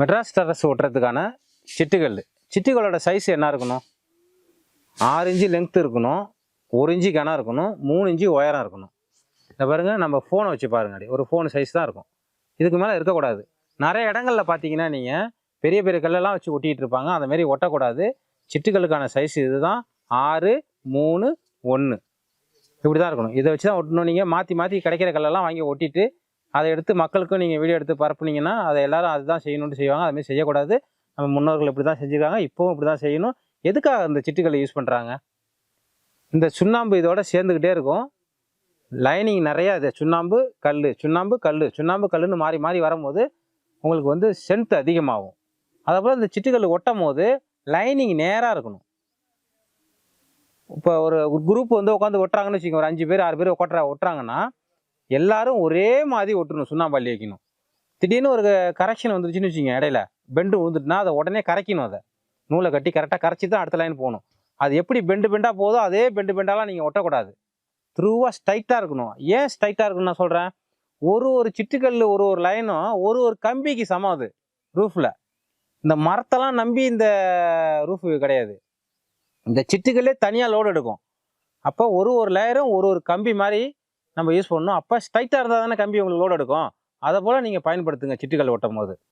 Madras terrace ஓட்டுறதுக்கான சிட்டுகள் சிட்டுகளோட சைஸ் என்ன இருக்கணும்? ஆறு இன்ச்சு லென்த் இருக்கணும் ஒரு இன்ச்சு கனம் இருக்கணும் மூணு இன்ச்சு உயரம் இருக்கணும். இந்த பாருங்க நம்ம ஃபோனை வச்சு பாருங்க அப்படி. ஒரு ஃபோன் சைஸ் தான் இருக்கும். இதுக்கு மேலே இருக்கக்கூடாது. நிறைய இடங்களில் பார்த்தீங்கன்னா நீங்கள் பெரிய பெரிய கல்லெல்லாம் வச்சு ஒட்டிகிட்டு இருப்பாங்க. அந்தமாரி ஒட்டக்கூடாது. சிட்டுகளுக்கான சைஸ் இதுதான். ஆறு மூணு ஒன்று இப்படி தான் இருக்கணும். இதை வச்சு தான் ஒட்டணும் நீங்கள் மாற்றி மாற்றி கிடைக்கிற கல்லெல்லாம் வாங்கி ஒட்டிட்டு அதை எடுத்து மக்களுக்கும் நீங்கள் வீடியோ எடுத்து பரப்புனீங்கன்னா அதை எல்லாரும் அதுதான் செய்யணும்னு செய்வாங்க. அதுமாதிரி செய்யக்கூடாது. நம்ம முன்னோர்கள் இப்படி தான் செஞ்சுருக்காங்க. இப்போவும் இப்படி தான் செய்யணும். எதுக்காக அந்த சிட்டுகளை யூஸ் பண்ணுறாங்க இந்த சுண்ணாம்பு இதோட சேர்ந்துக்கிட்டே இருக்கும். லைனிங் நிறையா இது. சுண்ணாம்பு கல் சுண்ணாம்பு கல் சுண்ணாம்பு கல்லுன்னு மாறி மாறி வரும்போது உங்களுக்கு வந்து ஸ்ட்ரென்த் அதிகமாகும். அதேபோல் இந்த சிட்டுகள் ஒட்டும் போது லைனிங் நேராக இருக்கணும். இப்போ ஒரு குரூப் வந்து உட்காந்து ஒட்டுறாங்கன்னு வச்சுக்கோங்க. ஒரு அஞ்சு பேர் ஆறு பேர் ஒட்டுறா ஒட்டுறாங்கன்னா எல்லாரும் ஒரே மாதிரி ஒட்டணும் சுண்ணாம்பு வைக்கணும். திடீர்னு ஒரு கரெக்ஷன் வந்துருச்சுன்னு வச்சுக்கோங்க இடையில. பெண்டு விழுந்துட்டுனா அதை உடனே கரைக்கணும் அதை. நூலை கட்டி கரெக்டாக கரைச்சி தான் அடுத்த லைன் போகணும். அது எப்படி பெண்டு பெண்டாக போதோ அதே பெண்டு பெண்டாலாம் நீங்கள் ஒட்டக்கூடாது. த்ரூவாக ஸ்ட்ரைட்டாக இருக்கணும். ஏன் ஸ்ட்ரைட்டாக இருக்கணும்னு நான் சொல்கிறேன் ஒரு ஒரு சிட்டுக்கல் ஒரு ஒரு லைனும் ஒரு ஒரு கம்பிக்கு சமம் அது ரூஃபில் இந்த மரத்தெல்லாம் நம்பி இந்த ரூஃப் கிடையாது. இந்த சிட்டுக்கல்லே தனியாக லோடு எடுக்கும். அப்போ ஒரு ஒரு லேயரும் ஒரு ஒரு கம்பி மாதிரி நம்ம யூஸ் பண்ணணும். அப்போ ஸ்ட்ரைட்டாக இருந்தால் தானே கம்பி உங்களுக்கு லோடு எடுக்கும். அதை போல் நீங்கள் பயன்படுத்துங்க சிட்டுகள் ஓட்டும் போது